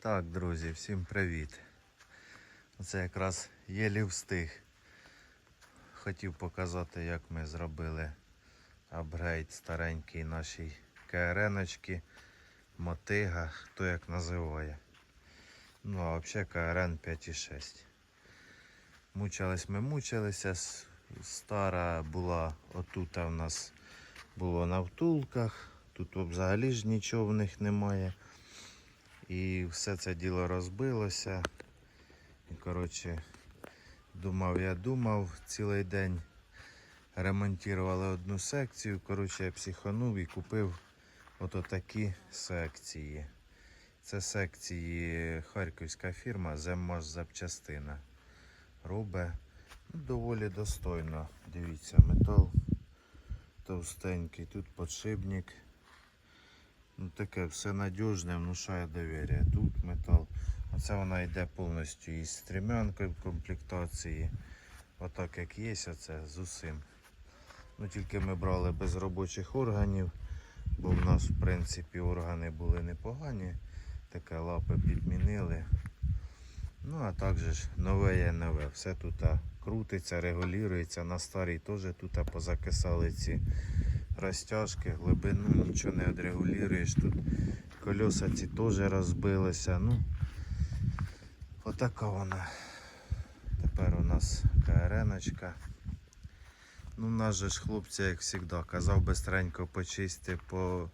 Так, друзі, всім привіт. Це якраз єлі встиг. Хотів показати, як ми зробили апгрейд старенькій нашій КРНочки, мотига, хто як називає. Ну, а взагалі КРН 5.6. Мучились ми мучилися. Стара була отут у нас було на втулках. Тут взагалі ж нічого в них немає. І все це діло розбилося. І, коротше, думав, я думав цілий день. Ремонтували одну секцію. Коротше, я психанув і купив ото такі секції. Це секції харківська фірма Земмаш запчастина. Робить ну, доволі достойно. Дивіться, метал товстенький, тут подшипник. Ну таке все надіжне, внушає довір'я. Тут метал. Оце вона йде повністю із стрімянкою комплектації. Отак як є, оце з усім. Ну тільки ми брали без робочих органів, бо в нас в принципі органи були непогані. Таке лапи підмінили. Ну а також нове є нове. Все тут крутиться, регулюється. На старій теж тут позакисали ці розтяжки, глибину нічого не відрегулюєш. Тут колеса ці теж розбилися. Ну, отака вона. Тепер у нас КРНочка. Ну, нас же ж хлопці, як завжди, казав бистренько почисти, по,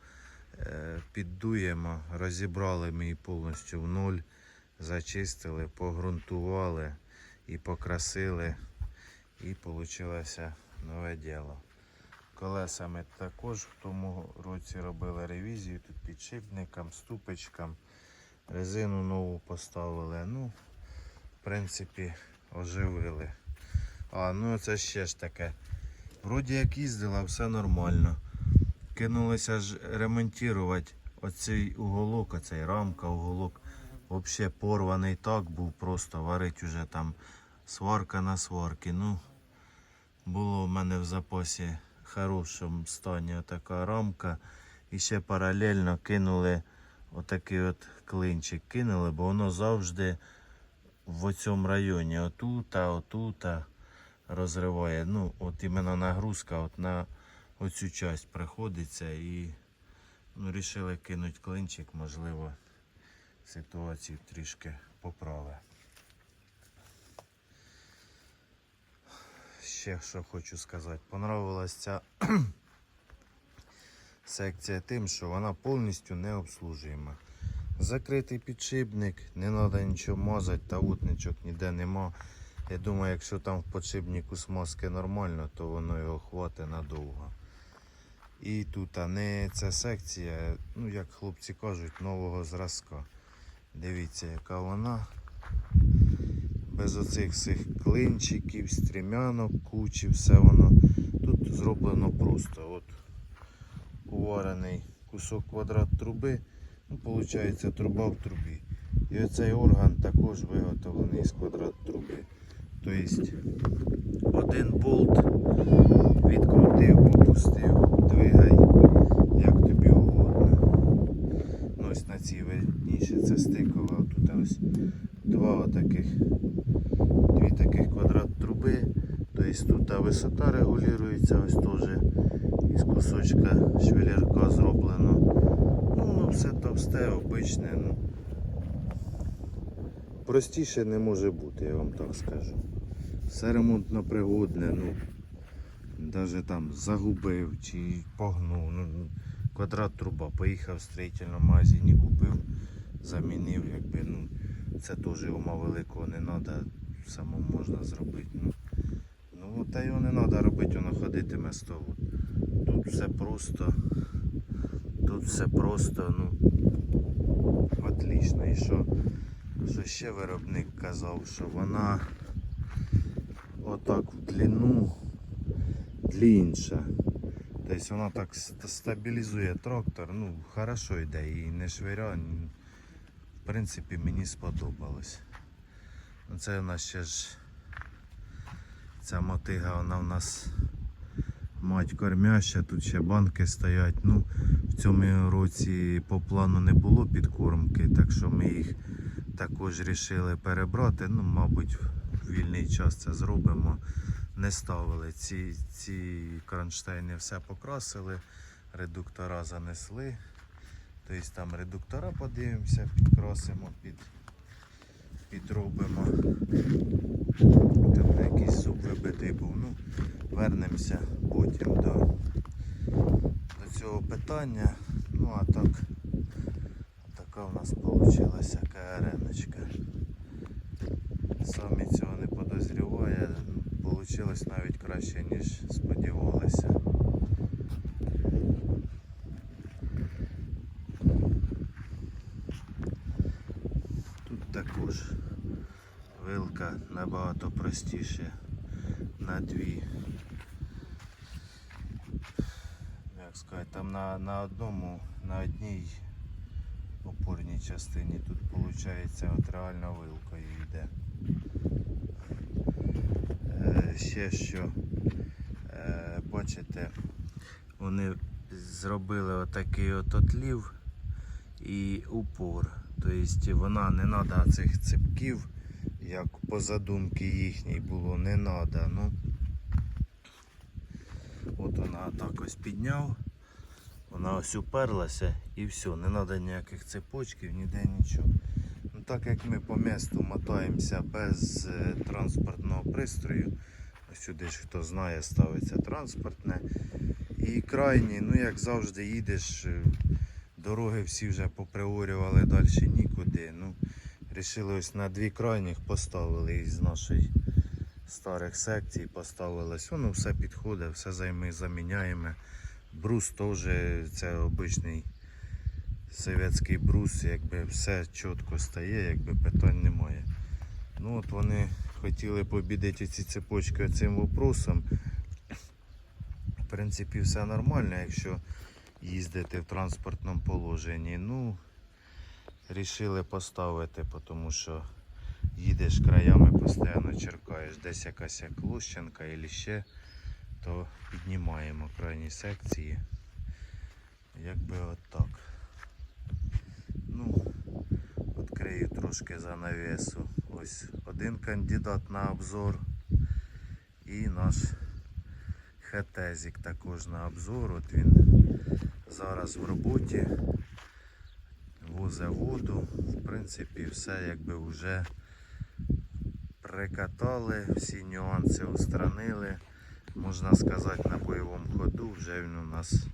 е, піддуємо, розібрали ми її повністю в нуль, зачистили, погрунтували і покрасили. І вийшло нове діло. Колесами також в тому році робили ревізію тут підшипникам, ступичкам. Резину нову поставили. Ну, в принципі, оживили. А, ну це ще ж таке. Вроді як їздила, все нормально. Кинулися ж ремонтувати оцей уголок, оцей рамка, уголок. Взагалі порваний так був, просто варить уже там сварка на сварки. Ну, було в мене в запасі хорошому стані така рамка. І ще паралельно кинули отакий от клинчик кинули, бо воно завжди в цьому районі отута, отута розриває. Ну, от іменно нагрузка от на оцю часть приходиться і ну, рішили кинути клинчик, можливо, ситуацію трішки поправить. Ще що хочу сказати. Понравилась ця секція тим, що вона повністю не обслужуєма. Закритий підшипник, не треба нічого мазати, тавутничок ніде нема. Я думаю, якщо там в підшипнику смазки нормально, то воно його хватить надовго. І тут а не ця секція, ну як хлопці кажуть, нового зразка. Дивіться, яка вона без оцих всіх клинчиків, стрімянок, кучі, все воно. Тут зроблено просто. От Уварений кусок квадрат труби, ну, виходить труба в трубі. І оцей орган також виготовлений з квадрат труби. Тобто один болт відкрутив, попустив, двигай, як тобі угодно. Ну, ось на цій верніше це стикова, тут ось два отаких дві таких квадрат труби. Тобто тут та висота регулюється, ось теж із кусочка швелірка зроблено. Ну, воно все товсте, обичне. Ну. Простіше не може бути, я вам так скажу. Все ремонтно пригодне, ну навіть там загубив чи погнув. Ну, квадрат труба, поїхав в строїтельному магазині, купив, замінив, якби ну. Це теж ума великого не треба, самому можна зробити. Ну, ну та його не треба робити, воно ходитиме з того. Тут все просто. Тут все просто, ну отлично. І що, що ще виробник казав, що вона отак в длину длінша. Тобто вона так стабілізує трактор, ну хорошо йде і не швиря. В принципі, мені сподобалось. Ну, Це у нас ще ж ця мотига, вона в нас мать кормяща, тут ще банки стоять. Ну, в цьому році по плану не було підкормки, так що ми їх також вирішили перебрати. Ну, мабуть, в вільний час це зробимо. Не ставили ці, ці кронштейни, все покрасили, редуктора занесли. Тобто там редуктора подивимося, підкрасимо, під, підробимо. Там якийсь зуб вибитий був. Ну, вернемося потім до, до цього питання. Ну а так, така в нас вийшла КРНочка. Самі цього не подозріває. Вийшло навіть краще, ніж сподівалися. Тут також вилка набагато простіше на дві. Як сказати, там на, на одному, на одній опорній частині тут виходить от реально вилкою йде. Е, ще що, е, бачите, вони зробили отакий от отлів і упор. Тобто вона не треба цих ципків, як по задумки їхній було, не треба. Ну, от вона так ось підняв, вона ось уперлася і все, не треба ніяких цепочків, ніде нічого. Ну, так як ми по місту мотаємося без е, транспортного пристрою, сюди ж хто знає, ставиться транспортне. І крайній, ну як завжди їдеш, е, дороги всі вже поприорювали далі нікуди. Ну, Рішили ось на дві крайніх поставили із нашої старих секцій поставилось. Воно все підходить, все займи заміняємо. Брус теж це обичний совєтський брус, якби все чітко стає, якби питань немає. Ну от вони хотіли побідити ці цепочки цим вопросом. В принципі, все нормально, якщо їздити в транспортному положенні. Ну, рішили поставити, тому що їдеш краями, постійно черкаєш, десь якась як лущенка або ще, то піднімаємо крайні секції. Якби отак. Ну, відкрию трошки занавесу. Ось один кандидат на обзор і наш хетезик також на обзор. От він зараз в роботі, возить воду. В принципі, все якби вже прикатали, всі нюанси устранили. Можна сказати, на бойовому ходу вже він у нас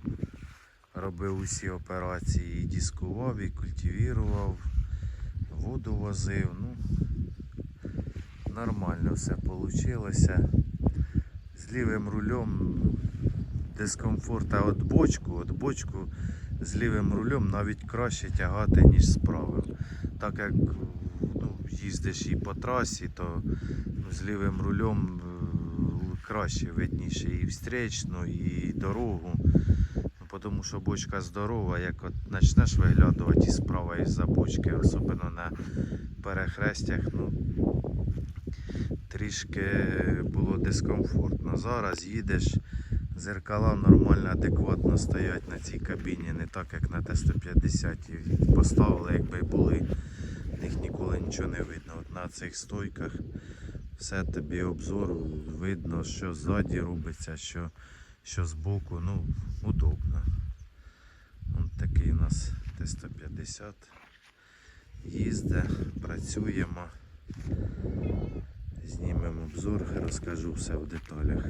робив усі операції, і дискував, і культивірував, воду возив. Ну, нормально все вийшло. З лівим рулем дискомфорта від бочку, от бочку з лівим рулем навіть краще тягати, ніж з правим. Так як ну, їздиш і по трасі, то ну, з лівим рулем е, краще видніше і встречну, і дорогу. Ну, тому що бочка здорова, як от почнеш виглядувати і справа із за бочки, особливо на перехрестях, ну, трішки було дискомфортно. Зараз їдеш, зеркала нормально, адекватно стоять на цій кабіні, не так як на Т-150. І Поставили, якби були, в них ніколи нічого не видно. От на цих стойках все тобі обзор видно, що ззаді робиться, що, що збоку, ну, удобно. Ось такий у нас Т-150. Їздить, працюємо. Знімемо обзор, розкажу все в деталях.